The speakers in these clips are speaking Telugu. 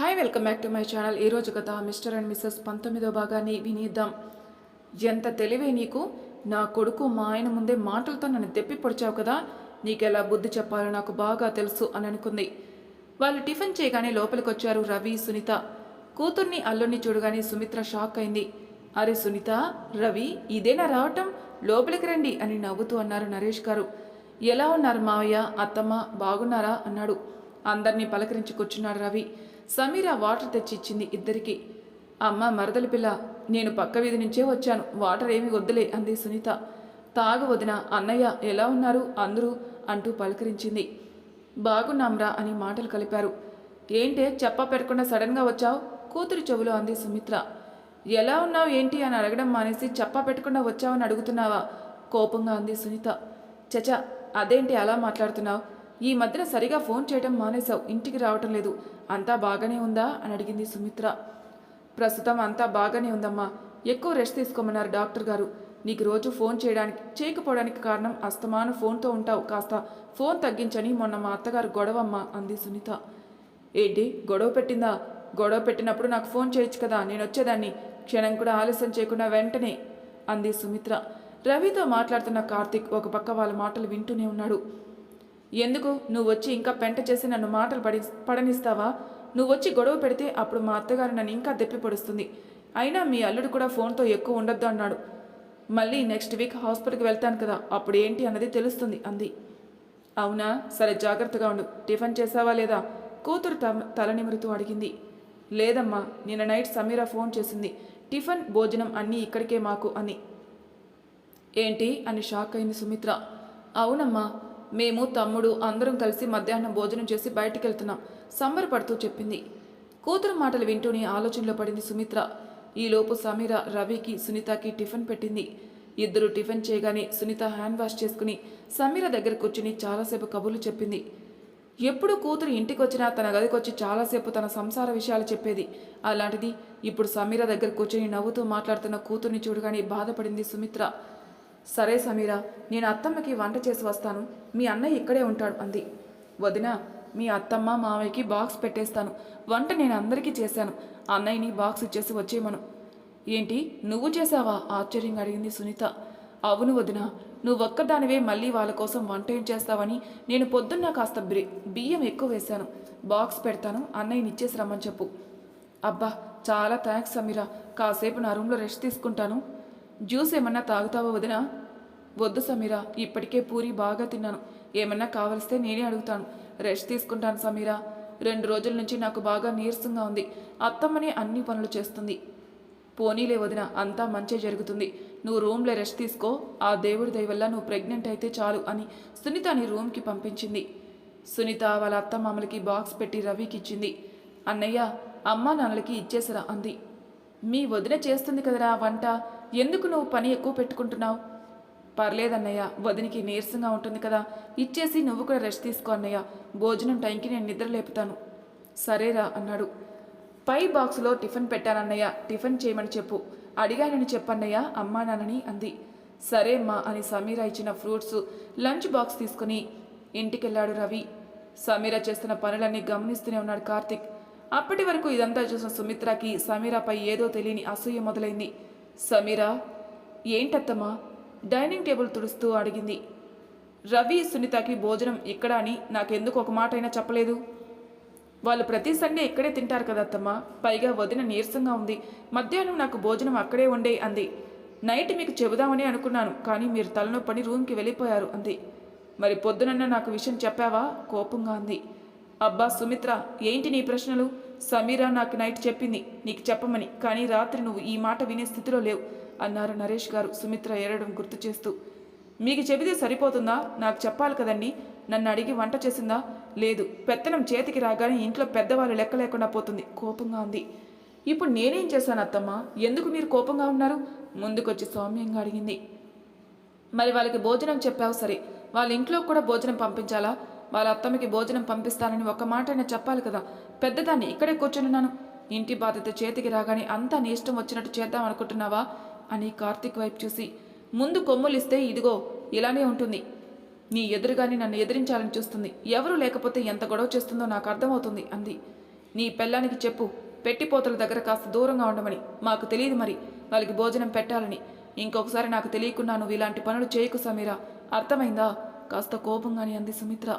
Hi welcome back to my channel ఈరోజు కథ మిస్టర్ అండ్ మిస్సెస్ పంతొమ్మిదో భాగాన్ని వినిద్దాం. ఎంత తెలివే నీకు? నా కొడుకు మా ఆయన ముందే మాటలతో నన్ను తెప్పి పొడిచావు కదా? నీకెలా బుద్ధి చెప్పాలో నాకు బాగా తెలుసు అని అనుకుంది. వాళ్ళు టిఫిన్ చేయగానే లోపలికి వచ్చారు రవి సునీత. కూతుర్ని అల్లుడిని చూడగానే సుమిత్ర షాక్ అయింది. అరే సునీత రవి ఇదేనా రావటం? లోపలికి రండి అని నవ్వుతూ అన్నారు నరేష్ గారు. ఎలా ఉన్నారు మావయ్య అత్తమ్మ బాగున్నారా? అన్నాడు. అందరినీ పలకరించి కూర్చున్నాడు రవి. సమీర వాటర్ తెచ్చి ఇచ్చింది ఇద్దరికి. అమ్మ మరదలి పిల్ల నేను పక్క వీధి నుంచే వచ్చాను. వాటర్ ఏమి వద్దులే అంది సునీత. తాగు వదిన అన్నయ్య ఎలా ఉన్నారు? అందరూ అంటూ పలకరించింది. బాగున్నాంరా అని మాటలు కలిపారు. ఏంటే చెప్ప పెట్టకుండా సడన్గా వచ్చావు? కూతురి చెవులో అంది సుమిత్ర. ఎలా ఉన్నావు ఏంటి అని అడగడం మానేసి చెప్ప పెట్టకుండా వచ్చావని అడుగుతున్నావా? కోపంగా అంది సునీత. చచ అదేంటి అలా మాట్లాడుతున్నావు? ఈ మధ్యన సరిగా ఫోన్ చేయడం మానేశావు. ఇంటికి రావటం లేదు. అంతా బాగానే ఉందా? అని అడిగింది సుమిత్ర. ప్రస్తుతం అంతా బాగానే ఉందమ్మా. ఎక్కువ రెస్ట్ తీసుకోమన్నారు డాక్టర్ గారు. నీకు రోజు ఫోన్ చేయడానికి చేయకపోవడానికి కారణం అస్తమాను ఫోన్తో ఉంటావు. కాస్త ఫోన్ తగ్గించని మొన్న మా అత్తగారు గొడవమ్మా అంది సునీత. ఏంటి? గొడవ పెట్టిందా? గొడవ పెట్టినప్పుడు నాకు ఫోన్ చేయొచ్చు కదా? నేను వచ్చేదాన్ని. క్షణం కూడా ఆలస్యం చేయకుండా వెంటనే అంది సుమిత్ర. రవితో మాట్లాడుతున్న కార్తిక్ ఒక పక్క వాళ్ళ మాటలు వింటూనే ఉన్నాడు. ఎందుకు? నువ్వు వచ్చి ఇంకా పెంట చేసి నన్ను మాటలు పడి పడనిస్తావా? నువ్వు వచ్చి గొడవ పెడితే అప్పుడు మా అత్తగారు నన్ను ఇంకా దెప్పి పొడుస్తుంది. అయినా మీ అల్లుడు కూడా ఫోన్తో ఎక్కువ ఉండొద్దు అన్నాడు. మళ్ళీ నెక్స్ట్ వీక్ హాస్పిటల్కి వెళ్తాను కదా అప్పుడు ఏంటి అన్నది తెలుస్తుంది అంది. అవునా? సరే జాగ్రత్తగా ఉండు. టిఫిన్ చేసావా లేదా? కూతురు త- తల నిమురుతూ అడిగింది. లేదమ్మా నిన్న నైట్ సమీరా ఫోన్ చేసింది. టిఫిన్ భోజనం అన్నీ ఇక్కడికే మాకు అని ఏంటి? అని షాక్ అయింది సుమిత్ర. అవునమ్మా మేము తమ్ముడు అందరం కలిసి మధ్యాహ్నం భోజనం చేసి బయటికి వెళ్తున్నాం సంబరపడుతూ చెప్పింది. కూతురు మాటలు వింటూనే ఆలోచనలో పడింది సుమిత్ర. ఈలోపు సమీర రవికి సునీతకి టిఫిన్ పెట్టింది. ఇద్దరు టిఫిన్ చేయగానే సునీత హ్యాండ్ వాష్ చేసుకుని సమీర దగ్గర కూర్చుని చాలాసేపు కబుర్లు చెప్పింది. ఎప్పుడు కూతురు ఇంటికి వచ్చినా తన గదికొచ్చి చాలాసేపు తన సంసార విషయాలు చెప్పేది. అలాంటిది ఇప్పుడు సమీర దగ్గర కూర్చొని నవ్వుతూ మాట్లాడుతున్న కూతుర్ని చూడగానే బాధపడింది సుమిత్ర. సరే సమీర నేను అత్తమ్మకి వంట చేసి వస్తాను. మీ అన్నయ్య ఇక్కడే ఉంటాడు అంది. వదిన మీ అత్తమ్మ మామయ్యకి బాక్స్ పెట్టేస్తాను. వంట నేను అందరికీ చేశాను. అన్నయ్యని బాక్స్ ఇచ్చేసి వచ్చేయమను. ఏంటి నువ్వు చేసావా ఆశ్చర్యంగా అడిగింది సునీత. అవును వదిన నువ్వొక్కదానివే మళ్ళీ వాళ్ళ కోసం వంట ఏం చేస్తావని నేను పొద్దున్న కాస్త బ్రి బియ్యం ఎక్కువ వేశాను. బాక్స్ పెడతాను అన్నయ్యని ఇచ్చేసి రమ్మని చెప్పు. అబ్బా చాలా థ్యాంక్స్ సమీరా. కాసేపు నా రూమ్లో రెస్ట్ తీసుకుంటాను. జ్యూస్ ఏమన్నా తాగుతావా వదినా? వద్దు సమీరా ఇప్పటికే పూరి బాగా తిన్నాను. ఏమన్నా కావలిస్తే నేనే అడుగుతాను. రెస్ట్ తీసుకుంటాను సమీరా. రెండు రోజుల నుంచి నాకు బాగా నీరసంగా ఉంది. అత్తమ్మని అన్ని పనులు చేస్తుంది. పోనీలే వదిన అంతా మంచే జరుగుతుంది. నువ్వు రూమ్లో రెస్ట్ తీసుకో. ఆ దేవుడి దయవల్ల నువ్వు ప్రెగ్నెంట్ అయితే చాలు అని సునీతని రూమ్కి పంపించింది. సునీత వాళ్ళ అత్త మామలకి బాక్స్ పెట్టి రవికి ఇచ్చింది. అన్నయ్య అమ్మా నాన్నలకి ఇచ్చేసరా అంది. మీ వదిన చేస్తుంది కదరా వంట? ఎందుకు నువ్వు పని ఎక్కువ పెట్టుకుంటున్నావు? పర్లేదన్నయ్య వదినికి నీరసంగా ఉంటుంది కదా. ఇచ్చేసి నువ్వు కూడా రెస్ట్ తీసుకో అన్నయ్య. భోజనం టైంకి నేను నిద్ర లేపుతాను. సరేరా అన్నాడు. పై బాక్స్లో టిఫిన్ పెట్టానన్నయ్య. టిఫిన్ చేయమని చెప్పు. అడిగానని చెప్పన్నయ్య అమ్మా నాన్నని అంది. సరే అమ్మా అని సమీర ఇచ్చిన ఫ్రూట్స్ లంచ్ బాక్స్ తీసుకుని ఇంటికెళ్ళాడు రవి. సమీర చేస్తున్న పనులన్నీ గమనిస్తూనే ఉన్నాడు కార్తిక్. అప్పటి వరకు ఇదంతా చూసిన సుమిత్రకి సమీరాపై ఏదో తెలియని అసూయ మొదలైంది. సమీరా ఏంటత్తమ్మా? డైనింగ్ టేబుల్ తుడుస్తూ అడిగింది. రవి సునీతకి భోజనం ఇక్కడ అని నాకెందుకు ఒక మాట అయినా చెప్పలేదు. వాళ్ళు ప్రతి సండే ఇక్కడే తింటారు కదా అత్తమ్మ. పైగా వదిన నీరసంగా ఉంది. మధ్యాహ్నం నాకు భోజనం అక్కడే ఉండే అంది. నైట్ మీకు చెబుదామని అనుకున్నాను కానీ మీరు తలనొప్పని రూమ్కి వెళ్ళిపోయారు అంది. మరి పొద్దునన్న నాకు విషయం చెప్పావా? కోపంగా అంది. అబ్బా సుమిత్ర ఏంటి నీ ప్రశ్నలు? సమీరా నాకు నైట్ చెప్పింది నీకు చెప్పమని కానీ రాత్రి నువ్వు ఈ మాట వినే స్థితిలో లేవు అన్నారు నరేష్ గారు సుమిత్ర ఏడడం గుర్తు చేస్తూ. మీకు చెబితే సరిపోతుందా? నాకు చెప్పాలి కదండి నన్ను అడిగి వంట చేసిందా? లేదు పెత్తనం చేతికి రాగానే ఇంట్లో పెద్దవాళ్ళు లెక్క లేకుండా పోతుంది కోపంగా ఉంది ఇప్పుడు నేనేం చేశాను అత్తమ్మ? ఎందుకు మీరు కోపంగా ఉన్నారు? ముందుకొచ్చి సౌమ్యంగా అడిగింది. మరి వాళ్ళకి భోజనం చెప్పావు సరే వాళ్ళ ఇంట్లో కూడా భోజనం పంపించాలా? వాళ్ళ అత్తమ్మకి భోజనం పంపిస్తానని ఒక మాట అయినా చెప్పాలి కదా పెద్దదాన్ని ఇక్కడే కూర్చున్నాను ఇంటి బాధ్యత చేతికి రాగానే అంతా నీ ఇష్టం వచ్చినట్టు చేద్దాం అనుకుంటున్నావా? అని కార్తీక్ వైపు చూసి ముందు కొమ్ములిస్తే ఇదిగో ఇలానే ఉంటుంది. నీ ఎదురుగాని నన్ను ఎదిరించాలని చూస్తుంది. ఎవరు లేకపోతే ఎంత గొడవ చేస్తుందో నాకు అర్థమవుతుంది అంది. నీ పెళ్ళానికి చెప్పు పెట్టిపోతల దగ్గర కాస్త దూరంగా ఉండమని. మాకు తెలియదు మరి వాళ్ళకి భోజనం పెట్టాలని. ఇంకొకసారి నాకు తెలియకుండా నువ్వు ఇలాంటి పనులు చేయకు సమీరా. అర్థమైందా? కాస్త కోపంగాని అంది సుమిత్ర.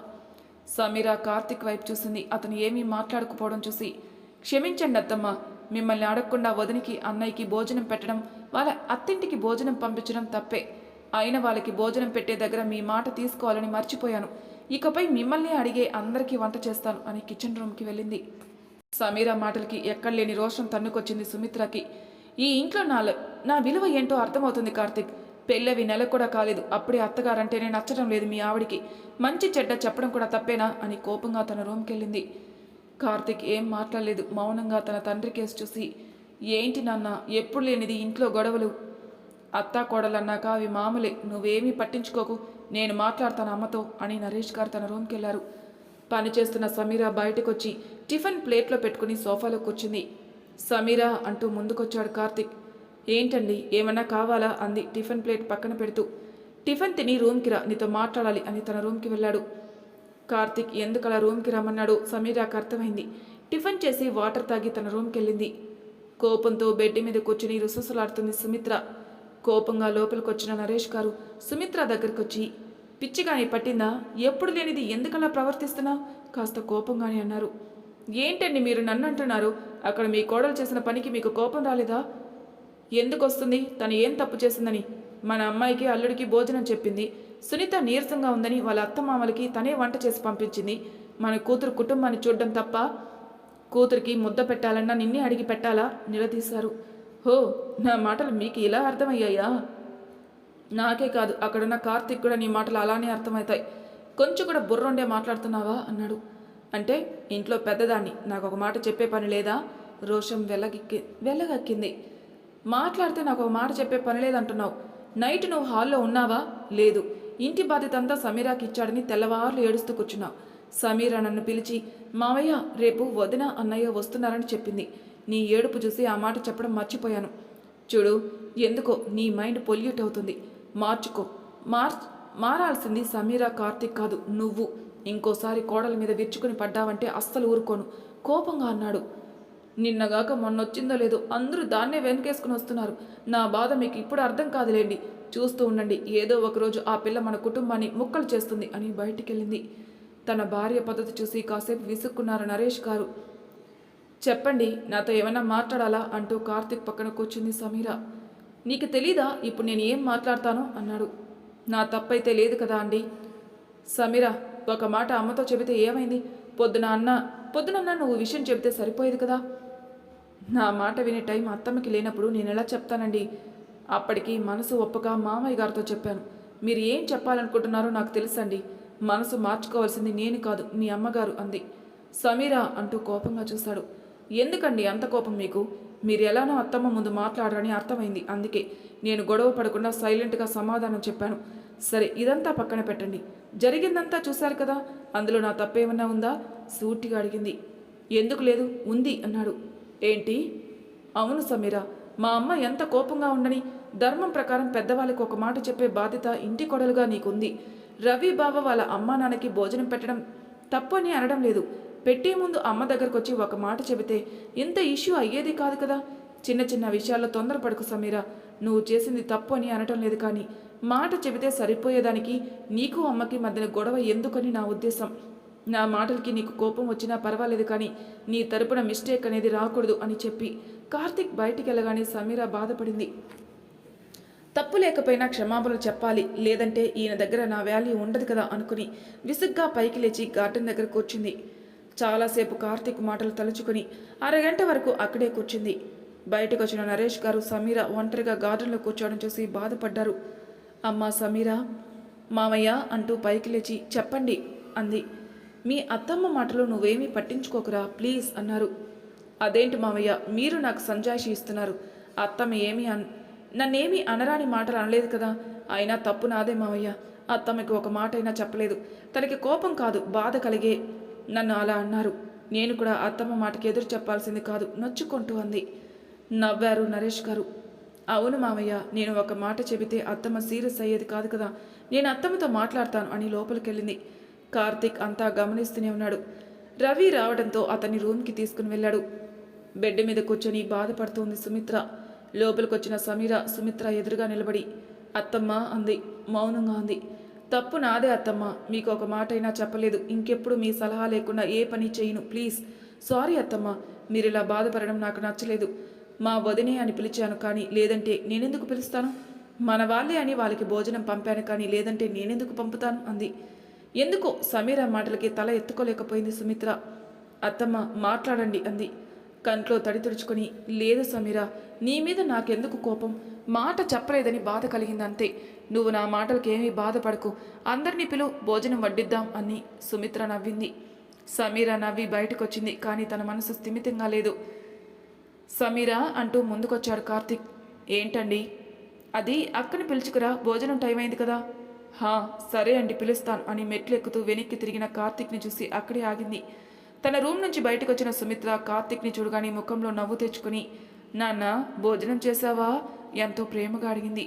సమీరా కార్తిక్ వైపు చూసింది. అతను ఏమీ మాట్లాడకపోవడం చూసి క్షమించండి అత్తమ్మ మిమ్మల్ని అడగకుండా వదినికి అన్నయ్యకి భోజనం పెట్టడం వాళ్ళ అత్తింటికి భోజనం పంపించడం తప్పే. అయిన వాళ్ళకి భోజనం పెట్టే దగ్గర మీ మాట తీసుకోవాలని మర్చిపోయాను. ఇకపై మిమ్మల్ని అడిగే అందరికీ వంట చేస్తాను అని కిచెన్ రూమ్కి వెళ్ళింది. సమీరా మాటలకి ఎక్కడలేని రోషం తన్నుకొచ్చింది సుమిత్రకి. ఈ ఇంట్లో నా నా విలువ ఏంటో అర్థమవుతుంది కార్తిక్. పెళ్ళవి నెల కూడా కాలేదు. అప్పుడే అత్తగారంటేనే నచ్చడం లేదు మీ ఆవిడికి. మంచి చెడ్డ చెప్పడం కూడా తప్పేనా? అని కోపంగా తన రూమ్కి వెళ్ళింది కార్తిక్ ఏం మాట్లాడలేదు. మౌనంగా తన తండ్రి కేసు చూసి ఏంటి నాన్న ఎప్పుడు లేనిది ఇంట్లో గొడవలు? అత్తా కోడలన్నాక అవి మామూలే. నువ్వేమీ పట్టించుకోకు. నేను మాట్లాడతాను అమ్మతో అని నరేష్ గారు తన రూమ్కి వెళ్ళారు పని చేస్తున్న సమీరా బయటకొచ్చి టిఫిన్ ప్లేట్లో పెట్టుకుని సోఫాలో కూర్చుంది. సమీరా అంటూ ముందుకొచ్చాడు కార్తిక్. ఏంటండి? ఏమన్నా కావాలా? అంది టిఫిన్ ప్లేట్ పక్కన పెడుతూ. టిఫిన్ తిని రూమ్కి రా నీతో మాట్లాడాలి అని తన రూమ్కి వెళ్ళాడు. కార్తిక్ ఎందుకు అలా రూమ్కి రమ్మన్నాడో సమీరాకు అర్థమైంది. టిఫిన్ చేసి వాటర్ తాగి తన రూమ్కి వెళ్ళింది కోపంతో బెడ్ మీద కూర్చుని రుసరుసలాడుతుంది సుమిత్ర. కోపంగా లోపలికొచ్చిన నరేష్ గారు సుమిత్ర దగ్గరికి వచ్చి పిచ్చిగాని పట్టిందా? ఎప్పుడు లేనిది ఎందుకలా ప్రవర్తిస్తున్నా కాస్త కోపంగానే అన్నారు. ఏంటండి మీరు నన్ను అంటున్నారు అక్కడ మీ కోడలు చేసిన పనికి మీకు కోపం రాలేదా? ఎందుకు వస్తుంది తను ఏం తప్పు చేసిందని? మన అమ్మాయికి అల్లుడికి భోజనం చెప్పింది. సునీత నీరసంగా ఉందని వాళ్ళ అత్తమామలకి తనే వంట చేసి పంపించింది. మన కూతురు కుటుంబాన్ని చూడడం తప్ప కూతురికి ముద్ద పెట్టాలన్నా నిన్నే అడిగి పెట్టాలా? నిలదీశారు. హో నా మాటలు మీకు ఇలా అర్థమయ్యాయా? నాకే కాదు అక్కడున్న కార్తిక్ కూడా నీ మాటలు అలానే అర్థమవుతాయి. కొంచెం కూడా బుర్రుండే మాట్లాడుతున్నావా? అన్నాడు. అంటే ఇంట్లో పెద్దదాన్ని. నాకు ఒక మాట చెప్పే పని లేదా? రోషం వెళ్ళగెక్కి వెళ్ళగక్కింది మాట్లాడితే నాకు ఒక మాట చెప్పే పని లేదంటున్నావు. నైట్ నువ్వు హాల్లో ఉన్నావా? లేదు. ఇంటి బాధ్యత అంతా సమీరాకి ఇచ్చాడని తెల్లవారులు ఏడుస్తూ కూర్చున్నావు. సమీర నన్ను పిలిచి మావయ్య రేపు వదిన అన్నయ్య వస్తున్నారని చెప్పింది. నీ ఏడుపు చూసి ఆ మాట చెప్పడం మర్చిపోయాను. చూడు ఎందుకో నీ మైండ్ పొల్యూట్ అవుతుంది. మార్చుకో. మార్ మారాల్సింది సమీరా కార్తిక్ కాదు నువ్వు. ఇంకోసారి కోడల మీద విరుచుకుని పడ్డావంటే అస్సలు ఊరుకోను. కోపంగా అన్నాడు. నిన్నగాక మొన్నొచ్చిందో లేదో అందరూ దాన్నే వెనకేసుకుని వస్తున్నారు. నా బాధ మీకు ఇప్పుడు అర్థం కాదులేండి. చూస్తూ ఉండండి ఏదో ఒకరోజు ఆ పిల్ల మన కుటుంబాన్ని ముక్కలు చేస్తుంది అని బయటికెళ్ళింది. తన భార్య పద్ధతి చూసి కాసేపు విసుక్కున్నారు నరేష్ గారు. చెప్పండి నాతో ఏమైనా మాట్లాడాలా? అంటూ కార్తిక్ పక్కన కూర్చుంది సమీర. నీకు తెలీదా? ఇప్పుడు నేను ఏం మాట్లాడతానో? అన్నాడు. నా తప్పైతే లేదు కదా అండి. సమీర ఒక మాట అమ్మతో చెబితే ఏమైంది? పొద్దున అన్న పొద్దునన్న నువ్వు విషయం చెబితే సరిపోయేది కదా? నా మాట వినే టైం అత్తమ్మకి లేనప్పుడు నేను ఎలా చెప్తానండి? అప్పటికి మనసు ఒప్పక మామయ్య గారితో చెప్పాను. మీరు ఏం చెప్పాలనుకుంటున్నారో నాకు తెలుసండి. మనసు మార్చుకోవాల్సింది నేను కాదు మీ అమ్మగారు అంది. సమీరా అంటూ కోపంగా చూశాడు. ఎందుకండి అంత కోపం మీకు? మీరు ఎలానో అత్తమ్మ ముందు మాట్లాడరని అర్థమైంది. అందుకే నేను గొడవ పడకుండా సైలెంట్గా సమాధానం చెప్పాను. సరే ఇదంతా పక్కన పెట్టండి. జరిగిందంతా చూశారు కదా? అందులో నా తప్పేమన్నా ఉందా? సూటిగా అడిగింది. ఎందుకు లేదు? ఉంది అన్నాడు. ఏంటి? అవును సమీర మా అమ్మ ఎంత కోపంగా ఉండని ధర్మం ప్రకారం పెద్దవాళ్ళకి ఒక మాట చెప్పే బాధ్యత ఇంటి కొడలుగా నీకుంది. రవి బావ వాళ్ళ అమ్మా నాన్నకి భోజనం పెట్టడం తప్పు అని అనడం లేదు. పెట్టే ముందు అమ్మ దగ్గరకు వచ్చి ఒక మాట చెబితే ఇంత ఇష్యూ అయ్యేది కాదు కదా? చిన్న చిన్న విషయాల్లో తొందరపడకు సమీరా. నువ్వు చేసింది తప్పు అని అనటం లేదు కానీ మాట చెబితే సరిపోయేదానికి నీకు అమ్మకి మధ్యన గొడవ ఎందుకని నా ఉద్దేశం? నా మాటలకి నీకు కోపం వచ్చినా పర్వాలేదు కానీ నీ తరపున మిస్టేక్ అనేది రాకూడదు అని చెప్పి కార్తిక్ బయటికి వెళ్ళగానే సమీర బాధపడింది. తప్పు లేకపోయినా క్షమాపణలు చెప్పాలి లేదంటే ఈయన దగ్గర నా వాల్యూ ఉండదు కదా అనుకుని విసుగ్గా పైకి లేచి గార్డెన్ దగ్గర కూర్చుంది చాలాసేపు కార్తిక్ మాటలు తలుచుకుని అరగంట వరకు అక్కడే కూర్చుంది. బయటకు వచ్చిన నరేష్ గారు సమీర ఒంటరిగా గార్డెన్లో కూర్చోవడం చూసి బాధపడ్డారు. అమ్మా సమీర మామయ్య అంటూ పైకి లేచి చెప్పండి అంది. మీ అత్తమ్మ మాటలు నువ్వేమీ పట్టించుకోకురా ప్లీజ్ అన్నారు. అదేంటి మామయ్య మీరు నాకు సంజాయిషి ఇస్తున్నారు. అత్తమ్మ ఏమీ అన్ నన్నేమీ అనరాని మాటలు అనలేదు కదా. అయినా తప్పు నాదే మావయ్య. అత్తమ్మకి ఒక మాట అయినా చెప్పలేదు. తనకి కోపం కాదు బాధ కలిగే. నన్ను అలా అన్నారు. నేను కూడా అత్తమ్మ మాటకి ఎదురు చెప్పాల్సింది కాదు నొచ్చుకుంటూ అంది. నవ్వారు నరేష్ గారు. అవును మామయ్య నేను ఒక మాట చెబితే అత్తమ్మ సీరియస్ అయ్యేది కాదు కదా. నేను అత్తమ్మతో మాట్లాడతాను అని లోపలికెళ్ళింది. కార్తీక్ అంతా గమనిస్తూనే ఉన్నాడు. రవి రావడంతో అతన్ని రూమ్కి తీసుకుని వెళ్ళాడు. బెడ్ మీద కూర్చొని బాధపడుతోంది సుమిత్ర. లోపలికొచ్చిన సమీర సుమిత్ర ఎదురుగా నిలబడి అత్తమ్మ అంది. మౌనంగా అంది. తప్పు నాదే అత్తమ్మ. మీకు ఒక మాట అయినా చెప్పలేదు. ఇంకెప్పుడు మీ సలహా లేకుండా ఏ పని చేయను. ప్లీజ్. సారీ అత్తమ్మ. మీరు ఇలా బాధపడడం నాకు నచ్చలేదు. మా వదినే అని పిలిచాను కానీ లేదంటే నేనెందుకు పిలుస్తాను? మన వాళ్ళే అని వాళ్ళకి భోజనం పంపాను కానీ లేదంటే నేనెందుకు పంపుతాను? అంది. ఎందుకో సమీర మాటలకి తల ఎత్తుకోలేకపోయింది సుమిత్ర? అత్తమ్మ మాట్లాడండి అంది. కంట్లో తడి తుడుచుకొని లేదు సమీర నీ మీద నాకెందుకు కోపం? మాట చెప్పలేదని బాధ కలిగింది అంతే నువ్వు నా మాటలకి ఏమీ బాధపడకు. అందరినీ పిలు భోజనం వడ్డిద్దాం అని సుమిత్ర నవ్వింది. సమీర నవ్వి బయటకొచ్చింది కానీ తన మనసు స్థిమితంగా లేదు. సమీర అంటూ ముందుకొచ్చాడు కార్తిక్. ఏంటండి? అది అక్కని పిలుచుకురా భోజనం టైం అయింది కదా. హా సరే అండి పిలుస్తాను అని మెట్లు ఎక్కుతూ వెనక్కి తిరిగిన కార్తిక్ని చూసి అక్కడే ఆగింది. తన రూమ్ నుంచి బయటకు వచ్చిన సుమిత్ర కార్తిక్ని చూడగానే ముఖంలో నవ్వు తెచ్చుకుని నాన్న భోజనం చేశావా? ఎంతో ప్రేమగా అడిగింది.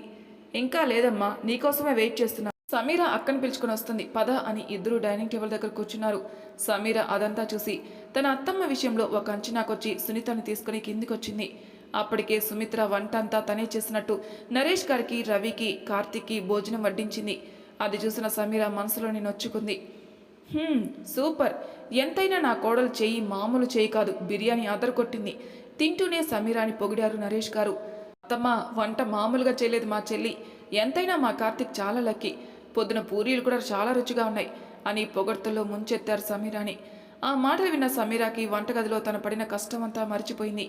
ఇంకా లేదమ్మా నీకోసమే వెయిట్ చేస్తున్నా. సమీర అక్కను పిలుచుకుని వస్తుంది. పద అని ఇద్దరు డైనింగ్ టేబుల్ దగ్గర కూర్చున్నారు. సమీర అదంతా చూసి తన అత్తమ్మ విషయంలో ఒక అంచనాకొచ్చి సునీతని తీసుకుని కిందికొచ్చింది. అప్పటికే సుమిత్ర వంట అంతా తనే చేసినట్టు నరేష్ గారికి రవికి కార్తిక్కి భోజనం వడ్డించింది. అది చూసిన సమీర మనసులోని నొచ్చుకుంది. సూపర్. ఎంతైనా నా కోడలు చేయి మామూలు చేయి కాదు బిర్యానీ కొట్టింది. తింటూనే సమీరాని పొగిడారు నరేష్ గారు. అత్తమ్మ వంట మామూలుగా చేయలేదు మా చెల్లి. ఎంతైనా మా కార్తిక్ చాలా లక్కీ. పొద్దున పూరీలు కూడా చాలా రుచిగా ఉన్నాయి అని పొగడ్తల్లో ముంచెత్తారు సమీరాని. ఆ మాటలు విన్న సమీరాకి వంటగదిలో తన పడిన కష్టమంతా మర్చిపోయింది.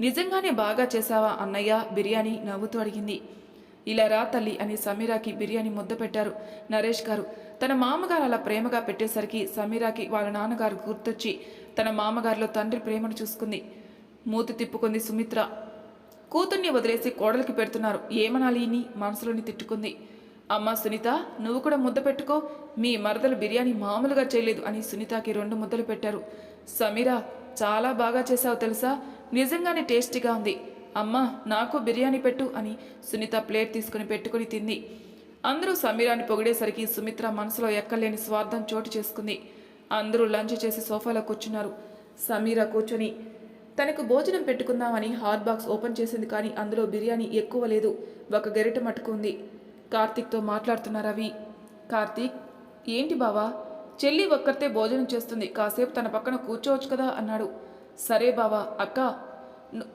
నిజంగానే బాగా చేశావా అన్నయ్య? బిర్యానీ నవ్వుతూ అడిగింది. ఇలా రా తల్లి అని సమీరాకి బిర్యానీ ముద్ద పెట్టారు నరేష్ గారు. తన మామగారు అలా ప్రేమగా పెట్టేసరికి సమీరాకి వాళ్ళ నాన్నగారు గుర్తొచ్చి తన మామగారిలో తండ్రి ప్రేమను చూసుకుంది. మూతి తిప్పుకుంది సుమిత్ర. కూతుర్ని వదిలేసి కోడలికి పెడుతున్నారు. ఏమనాలి అని మనసులోని తిట్టుకుంది. అమ్మా సునీత నువ్వు కూడా ముద్ద పెట్టుకో. మీ మరదలు బిర్యానీ మామూలుగా చేయలేదు అని సునీతకి రెండు ముద్దలు పెట్టారు. సమీరా చాలా బాగా చేశావు తెలుసా? నిజంగానే టేస్టీగా ఉంది. అమ్మా నాకు బిర్యానీ పెట్టు అని సునీత ప్లేట్ తీసుకుని పెట్టుకుని తింది. అందరూ సమీరాని పొగిడేసరికి సుమిత్ర మనసులో ఎక్కలేని స్వార్థం చోటు చేసుకుంది. అందరూ లంచ్ చేసి సోఫాలో కూర్చున్నారు. సమీర కూర్చొని తనకు భోజనం పెట్టుకుందామని హాట్ బాక్స్ ఓపెన్ చేసింది కానీ అందులో బిర్యానీ ఎక్కువ లేదు. ఒక గెరిట మట్టుకుంది కార్తీక్తో మాట్లాడుతున్న రవి కార్తీక్ ఏంటి బావా? చెల్లి ఒక్కరితే భోజనం చేస్తుంది. కాసేపు తన పక్కన కూర్చోవచ్చు కదా అన్నాడు. సరే బావా అక్క.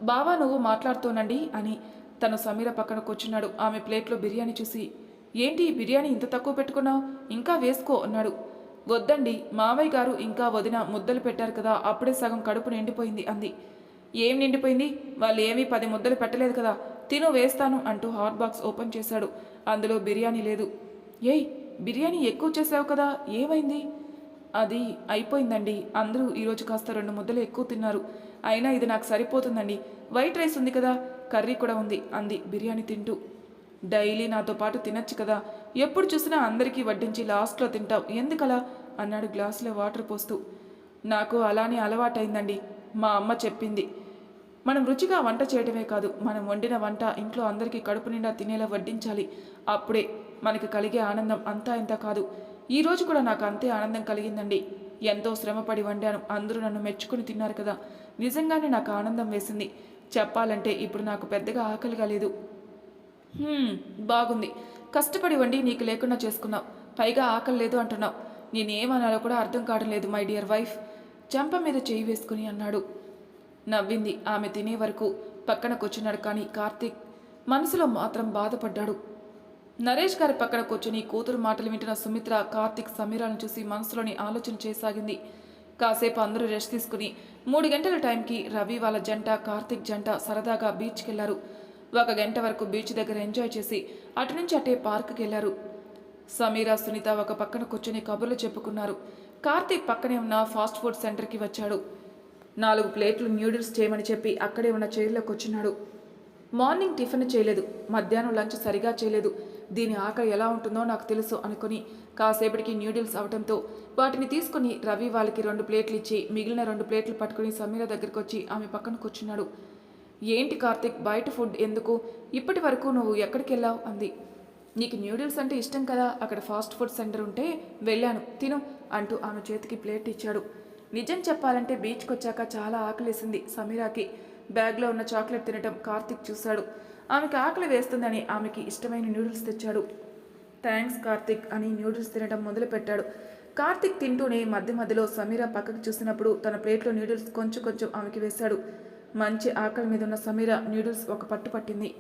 బావా నువ్వు మాట్లాడుతోనండి అని తను సమీర పక్కన కూర్చున్నాడు. ఆమె ప్లేట్లో బిర్యానీ చూసి ఏంటి బిర్యానీ ఇంత తక్కువ పెట్టుకున్నావు? ఇంకా వేసుకో అన్నాడు. వద్దండి మావయ్య గారు ఇంకా వదిన ముద్దలు పెట్టారు కదా అప్పుడే సగం కడుపు నిండిపోయింది అంది. ఏం నిండిపోయింది? వాళ్ళు ఏమీ పది ముద్దలు పెట్టలేదు కదా తిను వేస్తాను అంటూ హాట్ బాక్స్ ఓపెన్ చేశాడు. అందులో బిర్యానీ లేదు. ఏయ్ బిర్యానీ ఎక్కువ చేసావు కదా ఏమైంది? అది అయిపోయిందండి. అందరూ ఈరోజు కాస్త రెండు ముద్దలు ఎక్కువ తిన్నారు. అయినా ఇది నాకు సరిపోతుందండి. వైట్ రైస్ ఉంది కదా కర్రీ కూడా ఉంది అంది బిర్యానీ తింటూ. డైలీ నాతో పాటు తినచ్చు కదా ఎప్పుడు చూసినా అందరికీ వడ్డించి లాస్ట్లో తింటావు ఎందుకలా? అన్నాడు గ్లాసులో వాటర్ పోస్తూ. నాకు అలానే అలవాటైందండి మా అమ్మ చెప్పింది. మనం రుచిగా వంట చేయడమే కాదు మనం వండిన వంట ఇంట్లో అందరికీ కడుపు నిండా తినేలా వడ్డించాలి. అప్పుడే మనకి కలిగే ఆనందం అంతా ఇంత కాదు. ఈ రోజు కూడా నాకు అంతే ఆనందం కలిగిందండి. ఎంతో శ్రమపడి వండాను. అందరూ నన్ను మెచ్చుకుని తిన్నారు కదా. నిజంగానే నాకు ఆనందం వేసింది. చెప్పాలంటే ఇప్పుడు నాకు పెద్దగా ఆకలిగా లేదు. బాగుంది. కష్టపడి వండి నీకు లేకుండా చేసుకున్నావు. పైగా ఆకలి లేదు అంటున్నావు. నేనేమనాలో కూడా అర్థం కావడం లేదు మై డియర్ వైఫ్. చెంప మీద చేయి వేసుకుని అన్నాడు. నవ్వింది. ఆమె తినే వరకు పక్కన కూర్చున్నాడు కానీ కార్తీక్ మనసులో మాత్రం బాధపడ్డాడు. నరేష్ గారి పక్కన కూర్చుని కూతురు మాటలు వింటున్న సుమిత్ర కార్తిక్ సమీరాలను చూసి మనసులోని ఆలోచన చేయసాగింది కాసేపు అందరూ రెస్ట్ తీసుకుని మూడు గంటల టైంకి రవి వాళ్ళ జంట కార్తీక్ జంట సరదాగా బీచ్కి వెళ్ళారు ఒక గంట వరకు బీచ్ దగ్గర ఎంజాయ్ చేసి అటు నుంచి అటే పార్క్కి వెళ్ళారు సమీరా సునీత ఒక పక్కన కూర్చుని కబుర్లు చెప్పుకున్నారు. కార్తీక్ పక్కనే ఉన్న ఫాస్ట్ ఫుడ్ సెంటర్కి వచ్చాడు. నాలుగు ప్లేట్లు న్యూడిల్స్ చేయమని చెప్పి అక్కడే ఉన్న చైర్లో కూర్చున్నాడు. మార్నింగ్ టిఫిన్ చేయలేదు. మధ్యాహ్నం లంచ్ సరిగా చేయలేదు. దీని ఆకలి ఎలా ఉంటుందో నాకు తెలుసు అనుకుని కాసేపటికి న్యూడిల్స్ అవడంతో వాటిని తీసుకుని రవి వాళ్ళకి రెండు ప్లేట్లు ఇచ్చి మిగిలిన రెండు ప్లేట్లు పట్టుకుని సమీర దగ్గరకు వచ్చి ఆమె పక్కన కూర్చున్నాడు. ఏంటి కార్తిక్ బయట ఫుడ్ ఎందుకు? ఇప్పటి వరకు నువ్వు ఎక్కడికి వెళ్ళావు? అంది. నీకు న్యూడిల్స్ అంటే ఇష్టం కదా అక్కడ ఫాస్ట్ ఫుడ్ సెంటర్ ఉంటే వెళ్ళాను తిను అంటూ ఆమె చేతికి ప్లేట్ ఇచ్చాడు. నిజం చెప్పాలంటే బీచ్కి వచ్చాక చాలా ఆకలేసింది సమీరాకి. బ్యాగ్లో ఉన్న చాక్లెట్ తినటం కార్తిక్ చూశాడు. ఆమెకి ఆకలి వేస్తుందని ఆమెకి ఇష్టమైన న్యూడిల్స్ తెచ్చాడు. థ్యాంక్స్ కార్తిక్ అని న్యూడిల్స్ తినడం మొదలుపెట్టాడు. కార్తిక్ తింటూనే మధ్య మధ్యలో సమీర పక్కకు చూసినప్పుడు తన ప్లేట్లో న్యూడిల్స్ కొంచెం కొంచెం ఆమెకి వేశాడు. మంచి ఆకలి మీద ఉన్న సమీర న్యూడిల్స్ ఒక పట్టు పట్టింది.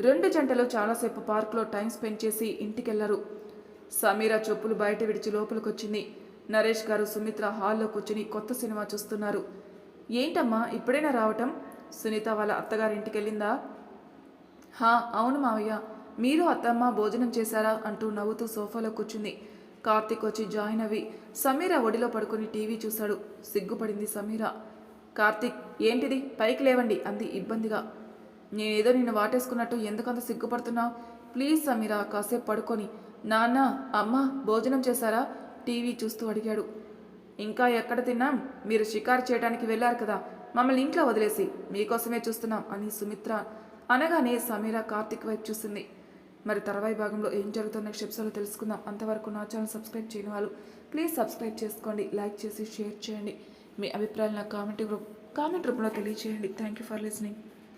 రెండు జంటలు చాలాసేపు పార్క్లో టైం స్పెండ్ చేసి ఇంటికెళ్ళారు. సమీర చెప్పులు బయట విడిచి లోపలికొచ్చింది. నరేష్ గారు సుమిత్ర హాల్లో కూర్చుని కొత్త సినిమా చూస్తున్నారు. ఏంటమ్మా ఇప్పుడైనా రావటం? సునీత వాళ్ళ అత్తగారింటికి వెళ్ళిందా హా అవును మావయ్య. మీరు అత్తమ్మ భోజనం చేశారా అంటూ నవ్వుతూ సోఫాలో కూర్చుంది. కార్తీక్ వచ్చి జాయిన్ అవి సమీర ఒడిలో పడుకొని టీవీ చూశాడు. సిగ్గుపడింది సమీర. కార్తీక్ ఏంటిది? పైకి లేవండి అంది ఇబ్బందిగా. నేనేదో నిన్ను వాటేసుకున్నట్టు ఎందుకంత సిగ్గుపడుతున్నావు? ప్లీజ్ సమీర కాసేపు పడుకొని. నాన్న అమ్మ భోజనం చేశారా? టీవీ చూస్తూ అడిగాడు. ఇంకా ఎక్కడ తిన్నాం? మీరు షికారు చేయడానికి వెళ్ళారు కదా. మమ్మల్ని ఇంట్లో వదిలేసి మీకోసమే చూస్తున్నాం అని సుమిత్ర. అనగానే సమీర కార్తిక్ వైపు చూసింది. మరి తర్వాయి భాగంలో ఏం జరుగుతుందో నెక్స్ట్ ఎపిసోడ్లో తెలుసుకుందాం. అంతవరకు నా ఛానల్ సబ్స్క్రైబ్ చేయని వాళ్ళు ప్లీజ్ సబ్స్క్రైబ్ చేసుకోండి లైక్ చేసి షేర్ చేయండి. మీ అభిప్రాయాలను నా కామెంట్ గ్రూప్ కామెంట్ రూపంలో తెలియజేయండి థ్యాంక్ యూ ఫర్ లిసనింగ్.